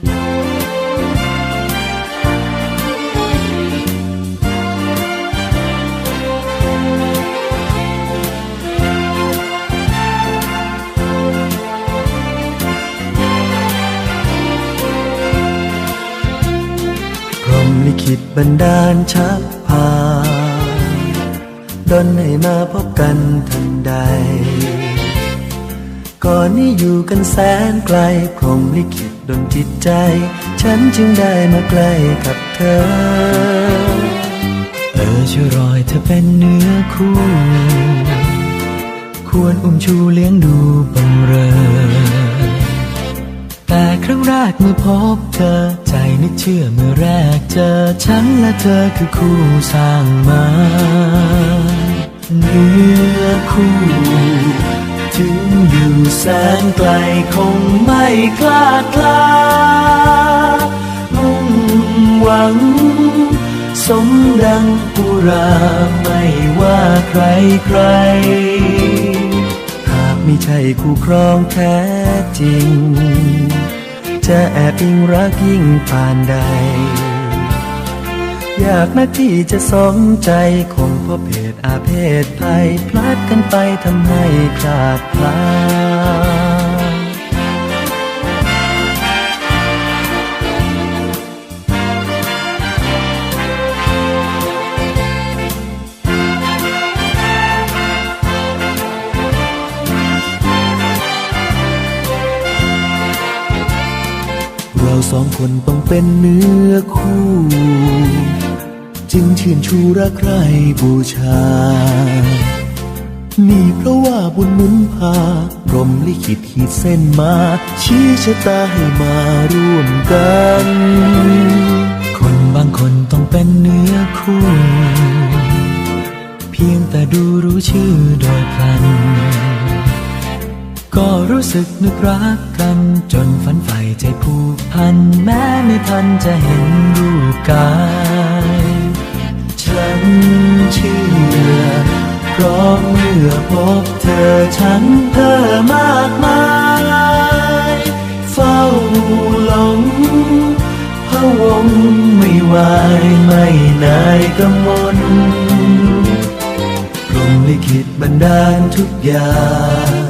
พรหมลิขิตบันดาลชักพาดอนให้มาพบกันทันใด ก่อนนี้อยู่กันแสนไกลพรหมลิขิตดนจิตใจ ฉันจึงได้มาใกล้กับเธอ เออช่วยรอยเธอเป็นเนื้อคู่ ควรอุ้มชูเลี้ยงดูบำเรอ แต่ครั้งแรกเมื่อพบเธอ ใจนึกเชื่อเมื่อแรกเจอ ฉันและเธอคือคู่สร้างมาเนื้อคู่ แสนไกลคงไม่คลาดคลามุ่งหวัง สมดังปุราไม่ว่าใครใคร หากไม่ใช่คู่ครองแท้จริง จะแอบอิงรักยิ่งปานใด อยากนักที่จะสมใจคงเพราะเพศอาเพศภัยพลัดกันไปทำให้คลาดพลาด สองคนต้องเป็นเนื้อคู่ จึงชื่นชูรักใครบูชา นี่เพราะว่าบุญหนุนพาพรมลิขิตขีดเส้นมา ชี้ชะตาให้มาร่วมกัน คนบางคนต้องเป็นเนื้อคู่ เพียงแต่ดูรู้ชื่อโดยพลัน ก็รู้สึกนึกรักกัน จนฝันใฝ่ใจผูกพัน แม้ไม่ทันจะเห็นรูปกาย ฉันเชื่อเพราะเมื่อพบเธอฉันเพ้อมากมาย เฝ้าหลงพะวงไม่ไหวไม่นายกำมลพรมลิขิตบันดาลทุกอย่าง